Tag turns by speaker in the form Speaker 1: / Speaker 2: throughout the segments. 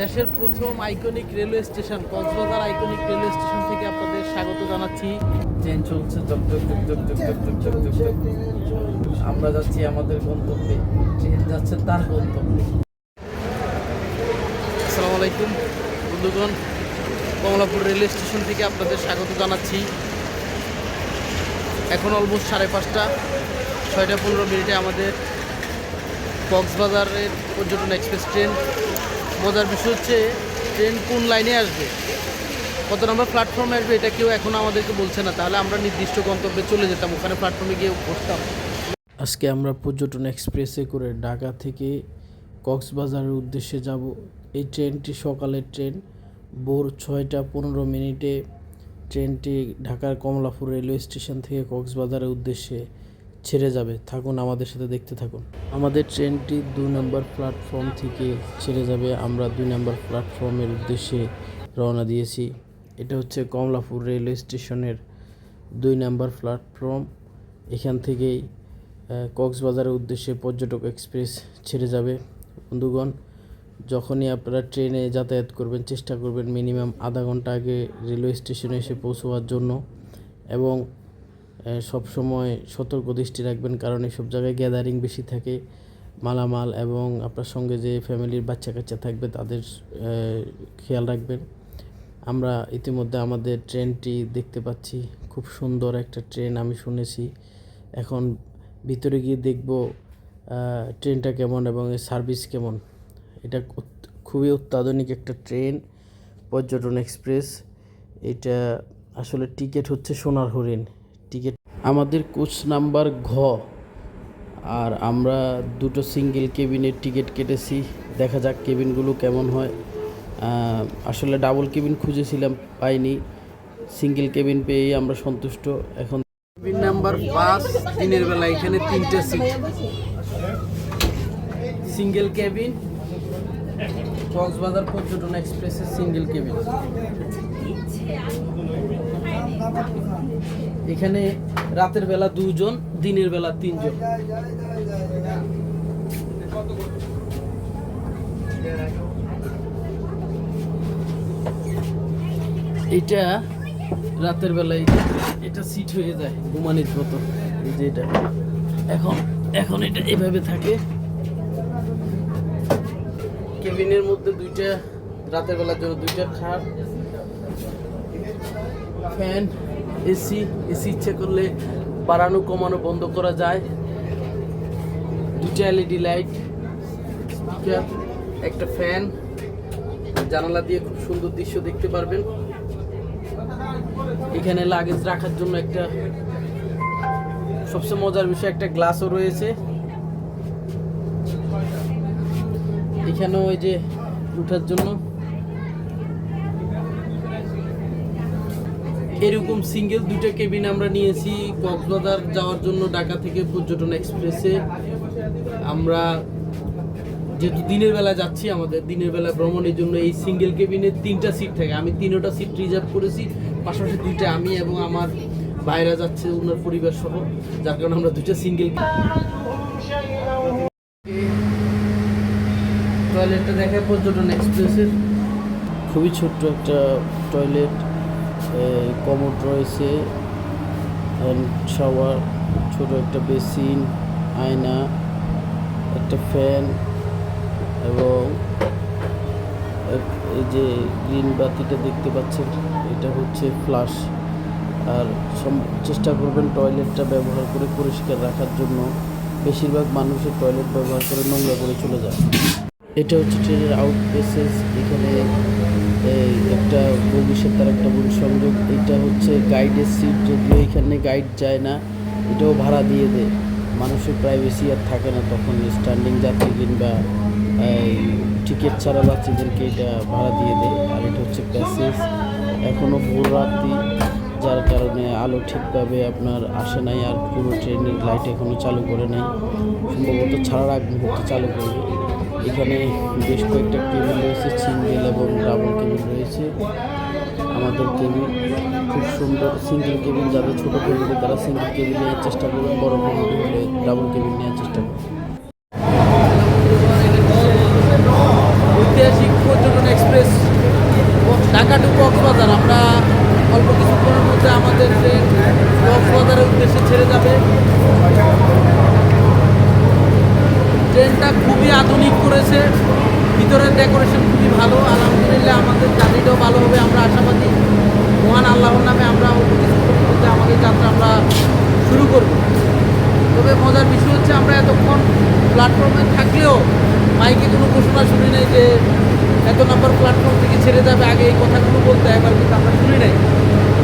Speaker 1: দেশের প্রথম iconic railway station Cox's Bazar iconic railway station থেকে আপনাদের স্বাগত জানাচ্ছি।
Speaker 2: ট্রেন চলছে আমরা যাচ্ছি আমাদের গন্তব্যে। ট্রেন যাচ্ছে তার গন্তব্যে।
Speaker 1: আসসালামু আলাইকুম বন্ধুগণ। কমলাপুর রেলওয়ে স্টেশন থেকে আপনাদের স্বাগত জানাচ্ছি। এখন অলমোস্ট সাড়ে পাঁচটা ছয়টা পনেরো মিনিটে আমাদের কক্সবাজারের পর্যটন এক্সপ্রেস ট্রেন মজার বিষয় হচ্ছে, ট্রেন কোন লাইনে আসবে? কত নম্বর প্ল্যাটফর্মে আসবে, এটা কেউ এখন আমাদেরকে বলছে না। তাহলে আমরা নির্দিষ্ট গন্তব্যে চলে যেতাম, ওখানে প্ল্যাটফর্মে গিয়ে বসতাম। আজকে আমরা পর্যটন এক্সপ্রেসে করে ঢাকা থেকে কক্সবাজারের উদ্দেশ্যে যাব। এই ট্রেনটি সকালের ট্রেন, ভোর ছয়টা পনেরো মিনিটে। ট্রেনটি ঢাকার কমলাপুর রেলওয়ে স্টেশন থেকে কক্সবাজারের উদ্দেশ্যে। ছেড়ে যাবে। থাকুন, আমাদের সাথে দেখতে থাকুন। আমাদের ট্রেনটি দু নম্বর প্ল্যাটফর্ম থেকে ছেড়ে যাবে। আমরা দুই নম্বর প্ল্যাটফর্মের উদ্দেশ্যে রওনা দিয়েছি। এটা হচ্ছে কমলাপুর রেলওয়ে স্টেশনের দুই নম্বর প্ল্যাটফর্ম। এখান থেকেই কক্সবাজারের উদ্দেশ্যে পর্যটক এক্সপ্রেস ছেড়ে যাবে। বন্ধুগণ, যখনই আপনারা ট্রেনে যাতায়াত করবেন, চেষ্টা করবেন মিনিমাম আধা ঘণ্টা আগে রেলওয়ে স্টেশনে এসে পৌঁছাবার জন্য। এবং সব সময় সতর্ক দৃষ্টি রাখবেন কারণ এসব জায়গায় গ্যাদারিং বেশি থাকে, মালামাল এবং আপনার সঙ্গে যে ফ্যামিলির বাচ্চা কাচ্চা থাকবে তাদের খেয়াল রাখবেন। আমরা ইতিমধ্যে আমাদের ট্রেনটি দেখতে পাচ্ছি, খুব সুন্দর একটা ট্রেন আমি শুনেছি। এখন ভিতরে গিয়ে দেখব ট্রেনটা কেমন এবং এর সার্ভিস কেমন। এটা খুবই অত্যাধুনিক একটা ট্রেন, পর্যটন এক্সপ্রেস। এটা আসলে টিকিট হচ্ছে সোনার হরিণ। টিকিট। আমাদের কোচ নাম্বার ঘ। আর আমরা দুটো সিঙ্গেল কেবিনের টিকিট কেটেছি। দেখা যাক কেবিনগুলো কেমন হয়। আসলে ডাবল কেবিন খুঁজেছিলাম, পাইনি। সিঙ্গেল কেবিন পেয়েই আমরা সন্তুষ্ট। এখন কেবিন নাম্বার পাঁচ, দিনের বেলা এখানে তিনটে সিট সিঙ্গেল কেবিন, কক্সবাজার পর্যটন এক্সপ্রেসের সিঙ্গেল কেবিন। এখানে রাতের বেলা দুজন, দিনের বেলা তিনজন। এটা রাতের বেলায়, এটা সিট হয়ে যায় ঘুমানির মতো, এই যে এটা। এখন এখন এটা এভাবে থাকে। কেবিনের মধ্যে দুইটা, রাতের বেলার জন্য দুইটা খাট, ফ্যান। এসি এসি ইচ্ছে করলে বাড়ানো, কমানো, বন্ধ করা যায়। দুইটা এলইডি লাইট স্পিকার একটা ফ্যান, জানালা দিয়ে খুব সুন্দর দৃশ্য দেখতে পারবেন। এখানে লাগেজ রাখার জন্য একটা, সবচেয়ে মজার বিষয়, একটা গ্লাসও রয়েছে। এখানেও ওই যে উঠার জন্য এরকম সিঙ্গেল দুটো কেবিন আমরা নিয়েছি কক্সবাজার যাওয়ার জন্য ঢাকা থেকে পর্যটন এক্সপ্রেসে। আমরা যেহেতু দিনের বেলা যাচ্ছি, আমাদের দিনের বেলা ভ্রমণের জন্য এই সিঙ্গেল কেবিনে তিনটা সিট থাকে। আমি তিনটা সিট রিজার্ভ করেছি, পাশাপাশি দুইটা আমি এবং আমার বাইরা যাচ্ছে, ওনার পরিবার সহ। যার কারণে আমরা দুইটা সিঙ্গেল টয়লেটটা দেখে পর্যটন এক্সপ্রেসের। খুবই ছোট্ট একটা টয়লেট কমোড রয়েছে। শাওয়ার ছোট একটা বেসিন, আয়না, একটা ফ্যান এবং এই যে গ্রিন বাতিটা দেখতে পাচ্ছেন, এটা হচ্ছে ফ্লাশ। আর চেষ্টা করবেন টয়লেটটা ব্যবহার করে পরিষ্কার রাখার জন্য। বেশিরভাগ মানুষের টয়লেট ব্যবহার করে নোংরা করে চলে যায়। এটা হচ্ছে ট্রেনের আউট প্লেসেস। এখানে একটা বগির তার একটা বগির সংযোগ, এটা হচ্ছে গাইডের সিট যদিও এখানে গাইড যায় না, এটাও ভাড়া দিয়ে দেয়। মানুষের প্রাইভেসি আর থাকে না তখন স্ট্যান্ডিং যাত্রী কিংবা টিকিট ছাড়া যাত্রীদেরকে এটা ভাড়া দিয়ে দেয়। আর এটা হচ্ছে প্যাসেজ এখনও ভোর রাত্রি, যার কারণে আলো ঠিকভাবে আপনার আসে নাই আর পুরো ট্রেনের লাইট এখনও চালু করে নাই। সম্ভবত ছাড়ার আগ মুহূর্তে চালু করবে। এখানে বেশ কয়েকটা কেবিন রয়েছে, সিঙ্গেল এবং ডাবল কেবিন রয়েছে। আমাদের কেবিন খুব সুন্দর, সিঙ্গেল কেবিন যাদের ছোটো ফ্যামিলি তারা সিঙ্গেল কেবিন নেওয়ার চেষ্টা করবেন বড় ফ্যামিলি হলে ডাবল কেবিন নেওয়ার চেষ্টা করবেন ঐতিহাসিক পর্যটন এক্সপ্রেস, ঢাকা টু কক্সবাজার। আমরা অল্প কিছুক্ষণের মধ্যে আমাদের ট্রেন কক্সবাজারের উদ্দেশ্যে ছেড়ে যাবে। ট্রেনটা খুবই আধুনিক করেছে। ভিতরের ডেকোরেশন খুবই ভালো। আলহামদুলিল্লাহ আমাদের জার্নিটাও ভালো হবে। আমরা আশাবাদী। মহান আল্লাহর নামে আমরা আমাদের যাত্রা আমরা শুরু করব। তবে মজার বিষয় হচ্ছে আমরা এতক্ষণ প্ল্যাটফর্মে থাকলেও মাইকে কোনো ঘোষণা শুনি নাই যে এত নম্বর প্ল্যাটফর্ম থেকে ছেড়ে যাবে। আগে এই কথাগুলো বলতে, একবার কিন্তু আমরা শুনি নাই।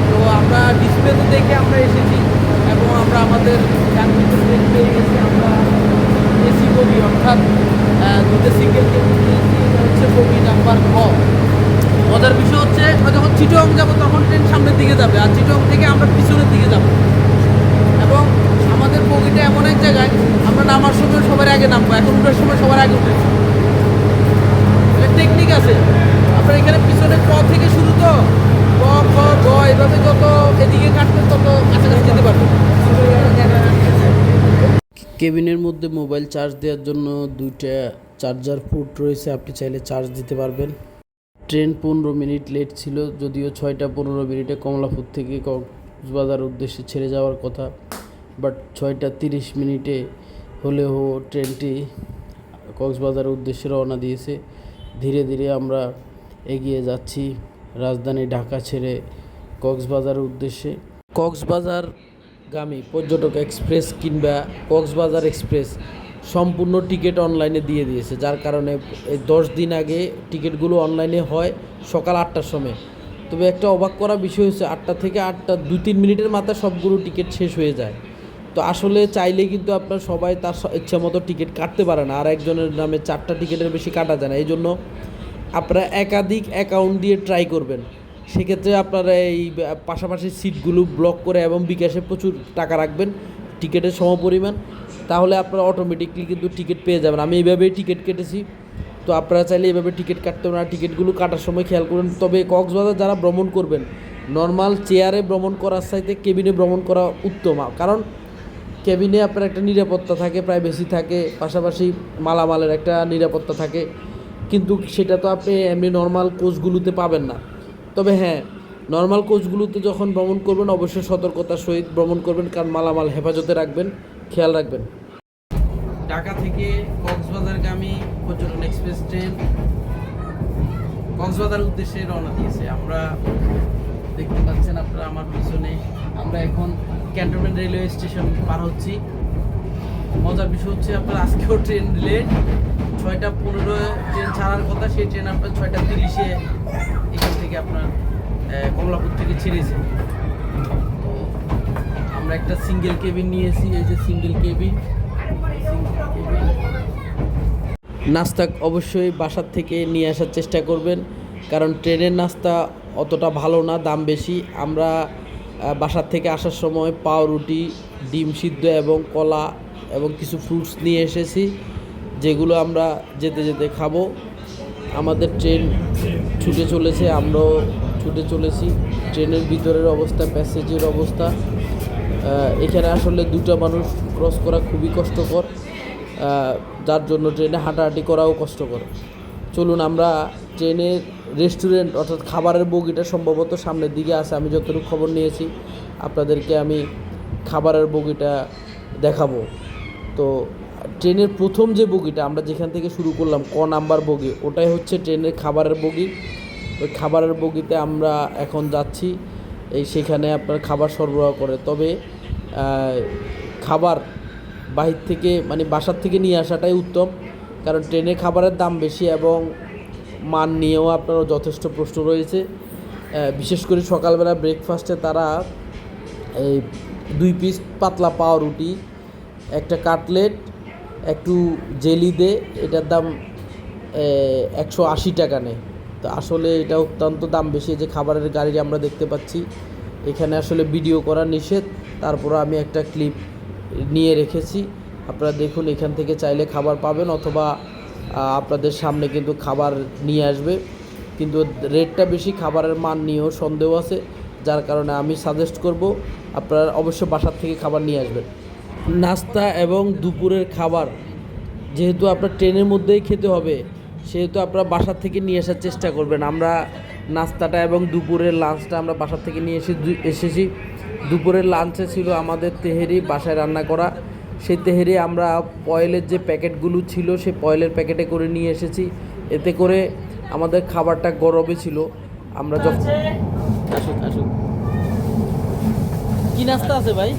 Speaker 1: তো আমরা ডিসপ্লে তো দেখে আমরা এসেছি এবং আমরা আমাদের যান ভিতরে দেখতে পেয়ে গেছি আমরা এসি বগি অর্থাৎ দুটো সিঙ্গেল হচ্ছে বগি নাম্বার খ মজার বিষয় হচ্ছে যখন চিটং যাব, তখন ট্রেন সামনের দিকে যাবে, আর চিটং থেকে আমরা পিছনের দিকে যাব। এবং আমাদের বগিটা এমন এক জায়গায়, আমরা নামার সময় সবার আগে নামবো, এখন উঠার সময় সবার আগে উঠেছি। টেকনিক আছে। আপনার এখানে পিছনে ক থেকে শুরু তো? ক, খ, গ, এভাবে যত এদিকে কাটবেন তত কাছাকাছি যেতে পারবেন। কেবিনের মধ্যে মোবাইল চার্জ দেওয়ার জন্য দুইটা চার্জার ফুট রয়েছে, আপনি চাইলে চার্জ দিতে পারবেন। ট্রেন পনেরো মিনিট লেট ছিল, যদিও ছয়টা পনেরো মিনিটে কমলাপুর থেকে কক্সবাজার উদ্দেশ্যে ছেড়ে যাওয়ার কথা, বাট ছয়টা তিরিশ মিনিটে হলেও ট্রেনটি কক্সবাজার উদ্দেশ্যে রওনা দিয়েছে। ধীরে ধীরে আমরা এগিয়ে যাচ্ছি রাজধানী ঢাকা ছেড়ে কক্সবাজার উদ্দেশ্যে। কক্সবাজার গামী পর্যটক এক্সপ্রেস কিংবা কক্সবাজার এক্সপ্রেস সম্পূর্ণ টিকিট অনলাইনে দিয়ে দিয়েছে, যার কারণে এই দশ দিন আগে টিকিটগুলো অনলাইনে হয় সকাল আটটার সময়। তবে একটা অবাক করা বিষয় হচ্ছে, আটটা থেকে আটটা দু তিন মিনিটের মাথায় সবগুলো টিকিট শেষ হয়ে যায়। তো আসলে চাইলে কিন্তু আপনার সবাই তার ইচ্ছা মতো টিকিট কাটতে পারে না, আর একজনের নামে চারটা টিকিটের বেশি কাটা যায় না। এই জন্য আপনারা একাধিক অ্যাকাউন্ট দিয়ে ট্রাই করবেন। সেক্ষেত্রে আপনারা এই পাশাপাশি সিটগুলো ব্লক করে এবং বিকাশে প্রচুর টাকা রাখবেন, টিকিটের সমপরিমাণ। তাহলে আপনারা অটোমেটিকলি কিন্তু টিকিট পেয়ে যাবেন। আমি এইভাবেই টিকিট কেটেছি। তো আপনারা চাইলে এইভাবে টিকিট কাটতে আর টিকিটগুলো কাটার সময় খেয়াল করুন। তবে কক্সবাজার যারা ভ্রমণ করবেন নর্মাল চেয়ারে ভ্রমণ করার চাইতে কেবিনে ভ্রমণ করা উত্তম। কারণ কেবিনে আপনার একটা নিরাপত্তা থাকে প্রাইভেসি থাকে, পাশাপাশি মালামালের একটা নিরাপত্তা থাকে। কিন্তু সেটা তো আপনি এমনি নর্মাল কোচগুলোতে পাবেন না। তবে হ্যাঁ নর্মাল কোচগুলোতে যখন ভ্রমণ করবেন, অবশ্যই সতর্কতার সহিত ভ্রমণ করবেন, কারণ মালামাল হেফাজতে রাখবেন, খেয়াল রাখবেন। ঢাকা থেকে কক্সবাজারগামী পর্যটন এক্সপ্রেস ট্রেন কক্সবাজার উদ্দেশ্যে রওনা দিয়েছে। আমরা দেখতে পাচ্ছেন আপনারা আমার পিছনে, আমরা এখন ক্যান্টনমেন্ট রেলওয়ে স্টেশন পার হচ্ছি। মজার বিষয় হচ্ছে আপনার আজকেও ট্রেন লেট ছয়টা পনেরো ট্রেন ছাড়ার কথা, সেই ট্রেন আপনার ছয়টা তিরিশে থেকে আপনার কমলাপুর থেকে ছেড়েছে। তো আমরা একটা সিঙ্গেল কেবিন নিয়েছি, এই যে সিঙ্গেল কেবিন নাস্তা অবশ্যই বাসার থেকে নিয়ে আসার চেষ্টা করবেন, কারণ ট্রেনের নাস্তা অতটা ভালো না, দাম বেশি। আমরা বাসার থেকে আসার সময় পাউরুটি, ডিম সিদ্ধ এবং কলা এবং কিছু ফ্রুটস নিয়ে এসেছি, যেগুলো আমরা যেতে যেতে খাব। আমাদের ট্রেন ছুটে চলেছে, আমরাও ছুটে চলেছি। ট্রেনের ভিতরের অবস্থা প্যাসেজের অবস্থা এখানে আসলে দুটো মানুষ ক্রস করা খুবই কষ্টকর যার জন্য ট্রেনে হাঁটাহাঁটি করাও কষ্টকর। চলুন আমরা ট্রেনের রেস্টুরেন্ট অর্থাৎ খাবারের বগিটা সম্ভবত সামনের দিকে আছে, আমি যতটুকু খবর নিয়েছি, আপনাদেরকে আমি খাবারের বগিটা দেখাবো। তো ট্রেনের প্রথম যে বগিটা আমরা যেখান থেকে শুরু করলাম, ক নাম্বার বগি, ওটাই হচ্ছে ট্রেনের খাবারের বগি। ওই খাবারের বগিতে আমরা এখন যাচ্ছি, এই সেখানে আপনার খাবার সরবরাহ করে। তবে খাবার বাহির থেকে মানে বাসার থেকে নিয়ে আসাটাই উত্তম, কারণ ট্রেনে খাবারের দাম বেশি এবং মান নিয়েও আপনারও যথেষ্ট প্রশ্ন রয়েছে। বিশেষ করে সকালবেলা ব্রেকফাস্টে তারা এই দুই পিস পাতলা পাউরুটি একটা কাটলেট একটু জেলি দে, এটার দাম একশো আশি টাকা নেয় তো আসলে এটা অত্যন্ত দাম বেশি যে খাবারের গাড়ি আমরা দেখতে পাচ্ছি। এখানে আসলে ভিডিও করা নিষেধ, তারপর আমি একটা ক্লিপ নিয়ে রেখেছি। আপনারা দেখুন, এখান থেকে চাইলে খাবার পাবেন অথবা আপনাদের সামনে কিন্তু খাবার নিয়ে আসবে। কিন্তু রেটটা বেশি, খাবারের মান নিয়েও সন্দেহ আছে। যার কারণে আমি সাজেস্ট করব, আপনারা অবশ্যই বাসার থেকে খাবার নিয়ে আসবেন। নাস্তা এবং দুপুরের খাবার। যেহেতু আপনার ট্রেনের মধ্যেই খেতে হবে সেহেতু আপনারা বাসার থেকে নিয়ে আসার চেষ্টা করবেন। আমরা নাস্তাটা এবং দুপুরের লাঞ্চটা আমরা বাসার থেকে নিয়ে এসে এসেছি। দুপুরের লাঞ্চে ছিল আমাদের তেহেরি বাসায় রান্না করা। সেই তেহেরি আমরা পয়েলের যে প্যাকেটগুলো ছিল সেই পয়েলের প্যাকেটে করে নিয়ে এসেছি। এতে করে আমাদের খাবারটা গরমে ছিল। আমরা যখন আসুক আসুক। কি নাস্তা আছে ভাই?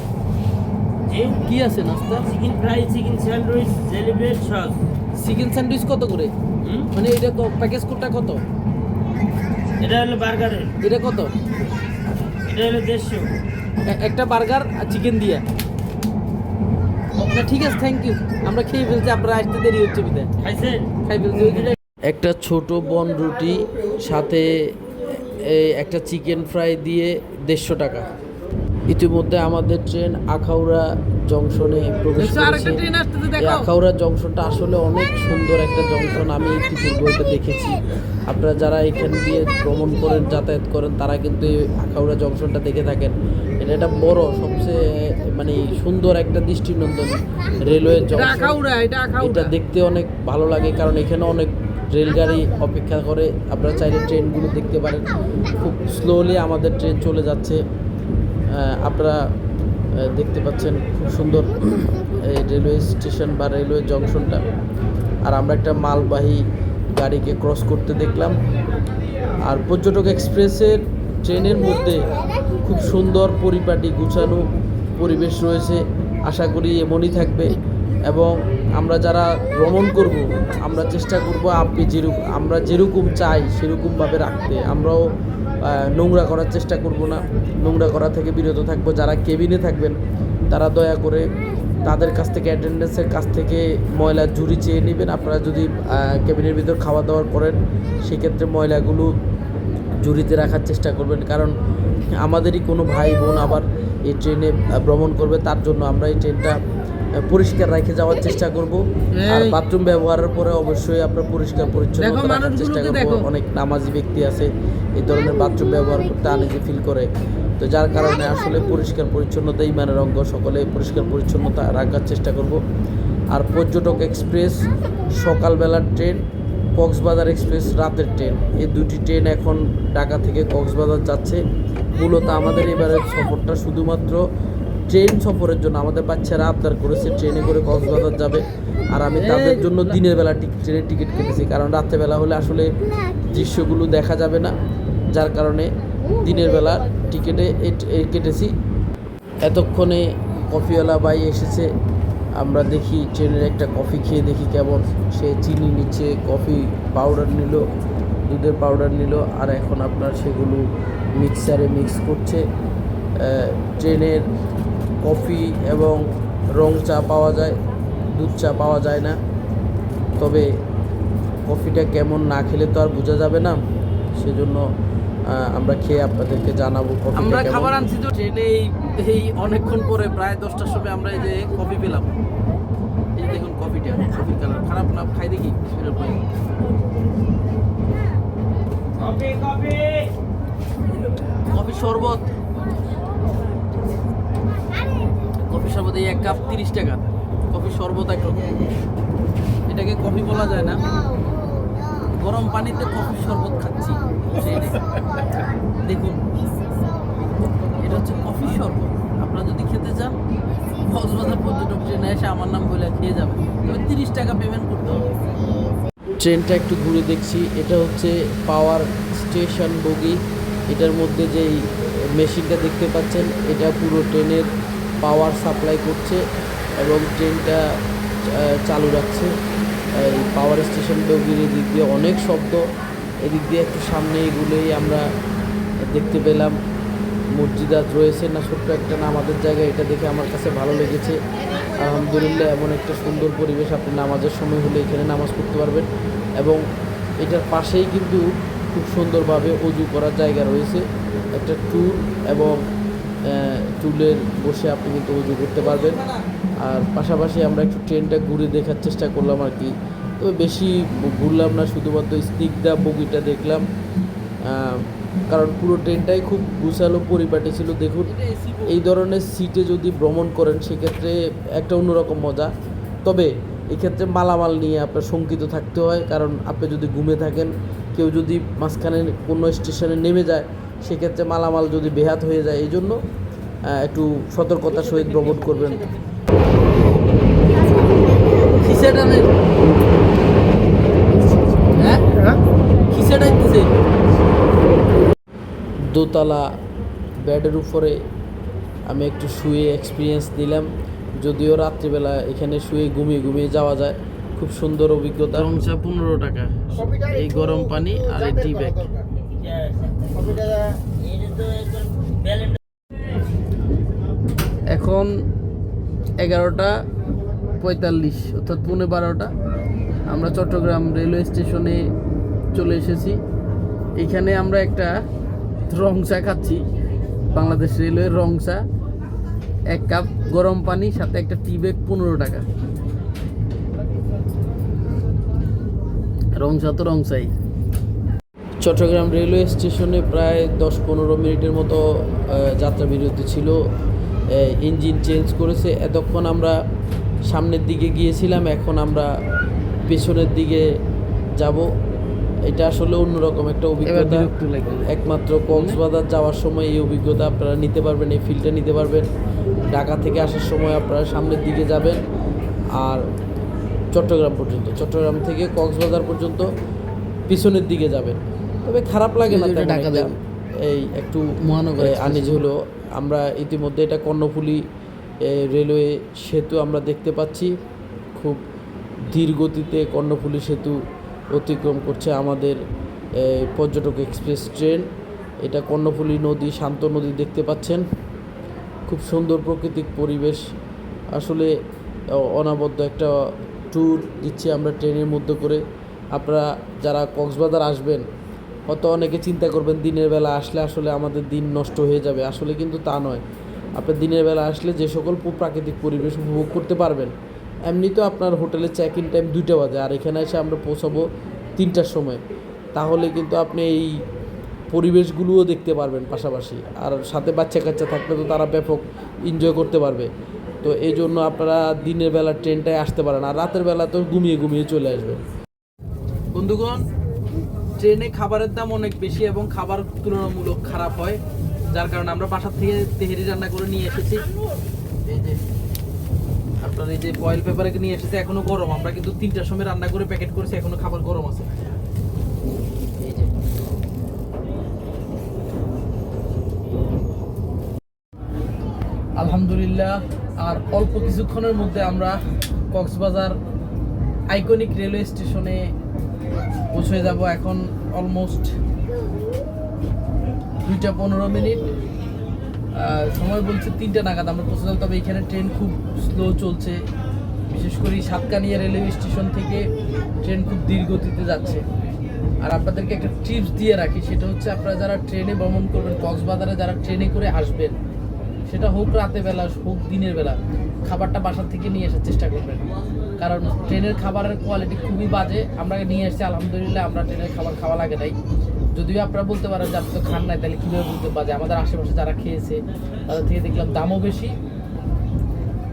Speaker 1: কি আছে নাস্তা?
Speaker 3: Chicken fry chicken sandwich jelly bread sauce
Speaker 1: chicken sandwich কত করে?
Speaker 3: হুম?
Speaker 1: মানে এটা প্যাকেজ কোডটা কত?
Speaker 3: এটা হলো বার্গারের
Speaker 1: এটা কত?
Speaker 3: এটা হলো দেড়শো।
Speaker 1: একটা বার্গার আর চিকেন দিয়ে। না ঠিক আছে থ্যাংক ইউ আমরা খেয়ে ফেলছি আপনারা আসতে দেরি হচ্ছে বিদায়।
Speaker 3: খাইছেন
Speaker 1: খাই ফেলছি একটা ছোট বন রুটি সাথে একটা চিকেন ফ্রাই দিয়ে দেড়শো টাকা। ইতিমধ্যে আমাদের ট্রেন আখাউড়া জংশনে প্রবেশ করেছে। আখাউড়া জংশনটা আসলে অনেক সুন্দর একটা জংশন আমি ইতিপূর্বে এটা দেখেছি। আপনারা যারা এখান দিয়ে ভ্রমণ করেন যাতায়াত করেন তারা কিন্তু এই আখাউড়া জংশনটা দেখে থাকেন। এটা একটা বড় সবচেয়ে মানে সুন্দর একটা দৃষ্টিনন্দন রেলওয়ে জংশন।
Speaker 2: এটা
Speaker 1: দেখতে অনেক ভালো লাগে কারণ এখানে অনেক রেলগাড়ি অপেক্ষা করে। আপনারা চাইলে ট্রেনগুলো দেখতে পারেন। খুব স্লোলি আমাদের ট্রেন চলে যাচ্ছে। আপনারা দেখতে পাচ্ছেন খুব সুন্দর এই রেলওয়ে স্টেশন বা রেলওয়ে জংশনটা। আর আমরা একটা মালবাহী গাড়িকে ক্রস করতে দেখলাম। আর পর্যটক এক্সপ্রেসের ট্রেনের মধ্যে খুব সুন্দর পরিপাটি গুছানো পরিবেশ রয়েছে। আশা করি এমনই থাকবে। এবং আমরা যারা ভ্রমণ করব, আমরা চেষ্টা করব আপনি যেরকম আমরা যেরকম চাই সেরকমভাবে রাখতে। আমরাও নোংরা করার চেষ্টা করব না। নোংরা করা থেকে বিরত থাকব। যারা কেবিনে থাকবেন, তারা দয়া করে তাদের কাছ থেকে অ্যাটেন্ডেন্সের কাছ থেকে ময়লা ঝুড়ি চেয়ে নেবেন। আপনারা যদি কেবিনের ভিতর খাওয়া দাওয়া করেন, সেক্ষেত্রে ময়লাগুলো ঝুড়িতে রাখার চেষ্টা করবেন। কারণ আমাদেরই কোনো ভাই বোন আবার এই ট্রেনে ভ্রমণ করবে, তার জন্য আমরা এই ট্রেনটা পরিষ্কার রেখে যাওয়ার চেষ্টা করব। আর বাথরুম ব্যবহারের পরে অবশ্যই আপনার পরিষ্কার পরিচ্ছন্ন রাখার চেষ্টা করব। অনেক নামাজি ব্যক্তি আছে এই ধরনের বাথরুম ব্যবহার করতে আনিজি ফিল করে। তো যার কারণে আসলে পরিষ্কার পরিচ্ছন্নতা ইমানের অঙ্গ। সকলে পরিষ্কার পরিচ্ছন্নতা রাখার চেষ্টা করব। আর পর্যটক এক্সপ্রেস সকালবেলার ট্রেন কক্সবাজার এক্সপ্রেস রাতের ট্রেন। এই দুটি ট্রেন এখন ঢাকা থেকে কক্সবাজার যাচ্ছে। মূলত আমাদের এবারের সফরটা শুধুমাত্র ট্রেন সফরের জন্য আমাদের বাচ্চারা আবদার করেছে, ট্রেনে করে কক্সবাজার যাবে। আর আমি তাদের জন্য দিনের বেলা ট্রেনের টিকিট কেটেছি, কারণ রাত্রেবেলা হলে আসলে দৃশ্যগুলো দেখা যাবে না। যার কারণে দিনের বেলা টিকিটে কেটেছি। এতক্ষণে কফিওয়ালা ভাই এসেছে, আমরা দেখি ট্রেনের একটা কফি খেয়ে দেখি কেমন। সে চিনি নিচ্ছে, কফি পাউডার নিল, দুধের পাউডার নিল, আর এখন আপনার সেগুলো মিক্সারে মিক্স করছে। ট্রেনের কফি এবং রং চা পাওয়া যায় দুধ চা পাওয়া যায় না। তবে কফিটা কেমন না খেলে তো আর বোঝা যাবে না। সেজন্য আমরা খেয়ে আপনাদেরকে জানাব
Speaker 2: আমরা খাবার আনছি তো ট্রেনে এই এই অনেকক্ষণ পরে প্রায় দশটার সময় আমরা এই যে কফি পেলাম। এই যে দেখুন কফিটা কফি কালার। খারাপ না খাই দেখি
Speaker 3: কফি কফি!
Speaker 2: কফি শরবত। কফি শরবত এই এক কাপ তিরিশ টাকা। কফি শরবত একরকম এটাকে কফি বলা যায় না। গরম পানিতে কফি শরবত খাচ্ছি। দেখুন। এটা হচ্ছে কফি শরবত। আপনারা যদি খেতে চান, কক্সবাজার পর্যটক ট্রেনে এসে আমার নাম বলে খেয়ে যাবেন। তবে তিরিশ টাকা পেমেন্ট করতে হবে।
Speaker 1: ট্রেনটা একটু ঘুরে দেখছি। এটা হচ্ছে পাওয়ার স্টেশন বগি। এটার মধ্যে যেই মেশিনটা দেখতে পাচ্ছেন, এটা পুরো ট্রেনের পাওয়ার সাপ্লাই করছে এবং ট্রেনটা চালু রাখছে। এই পাওয়ার স্টেশন বগির এদিক দিয়ে অনেক শব্দ। এদিক দিয়ে একটু সামনে এগুলোই আমরা দেখতে পেলাম। মসজিদাত রয়েছে না ছোট্ট একটা নামাজের জায়গা, এটা দেখে আমার কাছে ভালো লেগেছে। আলহামদুলিল্লাহ এমন একটা সুন্দর পরিবেশ আপনি নামাজের সময় হলে এখানে নামাজ পড়তে পারবেন এবং এটার পাশেই কিন্তু খুব সুন্দরভাবে অজু করার জায়গা রয়েছে। একটা ট্যুর এবং টুলের বসে আপনি কিন্তু উজু করতে পারবেন। আর পাশাপাশি আমরা একটু ট্রেনটা ঘুরে দেখার চেষ্টা করলাম আর কি। তবে বেশি ঘুরলাম না, শুধুমাত্র স্নিগ্ধা বগিটা দেখলাম। কারণ পুরো ট্রেনটাই খুব গুছালো পরিপাটি ছিল। দেখুন, এই ধরনের সিটে যদি ভ্রমণ করেন, সেক্ষেত্রে একটা অন্যরকম মজা। তবে এক্ষেত্রে মালামাল নিয়ে আপনার শঙ্কিত থাকতে হয়। কারণ আপনি যদি ঘুমে থাকেন, কেউ যদি মাঝখানে কোনো স্টেশনে নেমে যায় সেক্ষেত্রে মালামাল যদি বেহাত হয়ে যায় এই জন্য একটু সতর্কতার সহিত ভ্রমণ করবেন। হ্যাঁ? দোতলা বেডের উপরে আমি একটু শুয়ে এক্সপিরিয়েন্স নিলাম। যদিও রাত্রিবেলা এখানে শুয়ে ঘুমিয়ে ঘুমিয়ে যাওয়া যায়। খুব সুন্দর অভিজ্ঞতা।
Speaker 2: পনেরো টাকা। এই গরম পানি আর এই টি ব্যাগ এখন এগারোটা পঁয়তাল্লিশ, অর্থাৎ পৌনে বারোটা। আমরা চট্টগ্রাম রেলওয়ে স্টেশনে চলে এসেছি। এখানে আমরা একটা রং চা খাচ্ছি। বাংলাদেশ রেলওয়ের রং চা এক কাপ গরম পানি, সাথে একটা টি ব্যাগ পনেরো টাকা। রং চা তো রং চাই
Speaker 1: চট্টগ্রাম রেলওয়ে স্টেশনে প্রায় দশ পনেরো মিনিটের মতো যাত্রা বিরতি ছিল। ইঞ্জিন চেঞ্জ করেছে। এতক্ষণ আমরা সামনের দিকে গিয়েছিলাম এখন আমরা পেছনের দিকে যাব। এটা আসলে অন্যরকম একটা অভিজ্ঞতা। একমাত্র কক্সবাজার যাওয়ার সময় এই অভিজ্ঞতা আপনারা নিতে পারবেন এই ফিলটা নিতে পারবেন। ঢাকা থেকে আসার সময় আপনারা সামনের দিকে যাবেন। আর চট্টগ্রাম পর্যন্ত চট্টগ্রাম থেকে কক্সবাজার পর্যন্ত পিছনের দিকে যাবেন। তবে খারাপ লাগে না।
Speaker 2: যাবে।
Speaker 1: এই একটু
Speaker 2: মহানগর।
Speaker 1: আনিজ হলো আমরা ইতিমধ্যে এটা কর্ণফুলী রেলওয়ে সেতু আমরা দেখতে পাচ্ছি খুব ধীর গতিতে কর্ণফুলী সেতু অতিক্রম করছে আমাদের পর্যটক এক্সপ্রেস ট্রেন এটা কর্ণফুলী নদী শান্ত নদী দেখতে পাচ্ছেন খুব সুন্দর প্রাকৃতিক পরিবেশ আসলে অ- অনাবদ্ধ একটা ট্যুর দিচ্ছি আমরা ট্রেনের মধ্যে করে আপনারা যারা কক্সবাজার আসবেন হয়তো অনেকে চিন্তা করবেন, দিনের বেলা আসলে আসলে আমাদের দিন নষ্ট হয়ে যাবে। আসলে কিন্তু তা নয়। আপনি দিনের বেলা আসলে যে সকল প্রাকৃতিক পরিবেশ উপভোগ করতে পারবেন, এমনি তো আপনার হোটেলে চেক ইন টাইম দুইটা বাজে। আর এখানে এসে আমরা পৌঁছাবো তিনটার সময়। তাহলে কিন্তু আপনি এই পরিবেশগুলোও দেখতে পারবেন পাশাপাশি। আর সাথে বাচ্চা কাচ্চা থাকলে তো তারা ব্যাপক এনজয় করতে পারবে। তো এই জন্য আপনারা দিনের বেলা ট্রেনটায় আসতে পারেন। আর রাতের বেলা তো ঘুমিয়ে ঘুমিয়ে চলে আসবেন।
Speaker 2: বন্ধুগণ ট্রেনে খাবারের দাম অনেক বেশি এবং খাবার তুলনামূলক খারাপ হয়, যার কারণে আমরা বাসার থেকে তেহেরি রান্না করে নিয়ে এসেছি। এই যে, আপনার এই যে ফয়েল পেপারে নিয়ে এসেছে, এখনও গরম। আমরা কিন্তু তিনটার সময় রান্না করে প্যাকেট করেছি, এখনও খাবার গরম আছে। আলহামদুলিল্লাহ, আর অল্প কিছুক্ষণের মধ্যে আমরা কক্সবাজার আইকনিক রেলওয়ে স্টেশনে পৌঁছে যাব এখন অলমোস্ট দুইটা পনেরো মিনিট। সময় বলছে তিনটা নাগাদ, আমরা পৌঁছে যাব। তবে এখানে ট্রেন খুব স্লো চলছে। বিশেষ করে সাতকানিয়া রেলওয়ে স্টেশন থেকে ট্রেন খুব ধীর গতিতে যাচ্ছে। আর আপনাদেরকে একটা টিপস দিয়ে রাখি, সেটা হচ্ছে আপনারা যারা ট্রেনে ভ্রমণ করবেন, কক্সবাজারে যারা ট্রেনে করে আসবেন সেটা হোক রাতে বেলা, হোক দিনের বেলা, খাবারটা বাসার থেকে নিয়ে আসার চেষ্টা করবেন। কারণ ট্রেনের খাবারের কোয়ালিটি খুবই বাজে। আমরা নিয়ে এসেছি আলহামদুলিল্লাহ আমরা ট্রেনের খাবার খাওয়া লাগে নাই। যদিও আপনারা বলতে পারেন যে আপনি তো খান নাই, তাহলে কীভাবে বলতে বাজে আমাদের আশেপাশে যারা খেয়েছে, তাদের থেকে দেখলাম দামও বেশি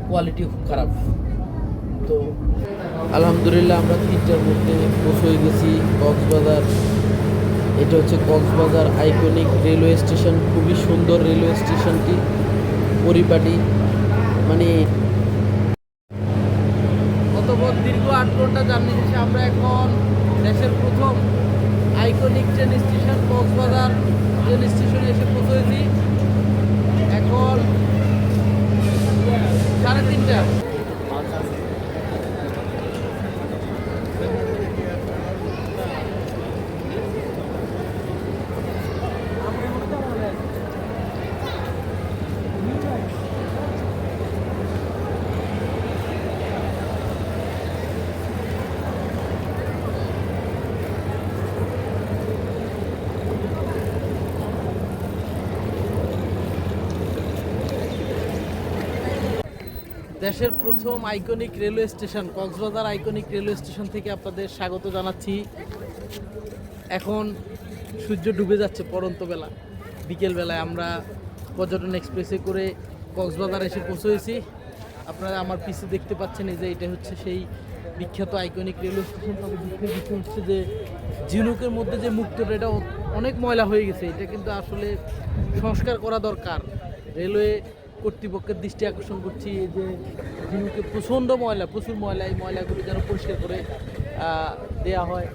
Speaker 2: কোয়ালিটিও খুব খারাপ। তো
Speaker 1: আলহামদুলিল্লাহ আমরা তিনটার মধ্যে পৌঁছে গেছি কক্সবাজার। এটা হচ্ছে কক্সবাজার আইকনিক রেলওয়ে স্টেশন খুবই সুন্দর রেলওয়ে স্টেশনটি পরিপাটি মানে
Speaker 2: গতবার দীর্ঘ আট ঘণ্টা জার্নি শেষে আমরা এখন দেশের প্রথম iconic train station Cox's Bazar train স্টেশনে এসে পৌঁছেছি। এখন সাড়ে তিনটা। দেশের প্রথম iconic railway station Cox's Bazar iconic railway station থেকে আপনাদের স্বাগত জানাচ্ছি। এখন সূর্য ডুবে যাচ্ছে পরন্ত বেলা। বিকেল বেলায় আমরা পর্যটন এক্সপ্রেসে করে কক্সবাজার এসে পৌঁছেছি। আপনারা আমার পিছে দেখতে পাচ্ছেন এই যে এটা হচ্ছে সেই বিখ্যাত আইকনিক রেলওয়ে স্টেশন তবে বিষয় হচ্ছে যে ঝিনুকের মধ্যে যে মুক্তটা, এটা অনেক ময়লা হয়ে গেছে। এটা কিন্তু আসলে সংস্কার করা দরকার। রেলওয়ে কর্তৃপক্ষের দৃষ্টি আকর্ষণ করছি যে ঝিনুকে প্রচণ্ড ময়লা, প্রচুর ময়লা, এই ময়লাগুলো যেন পরিষ্কার করে দেয়া হয়।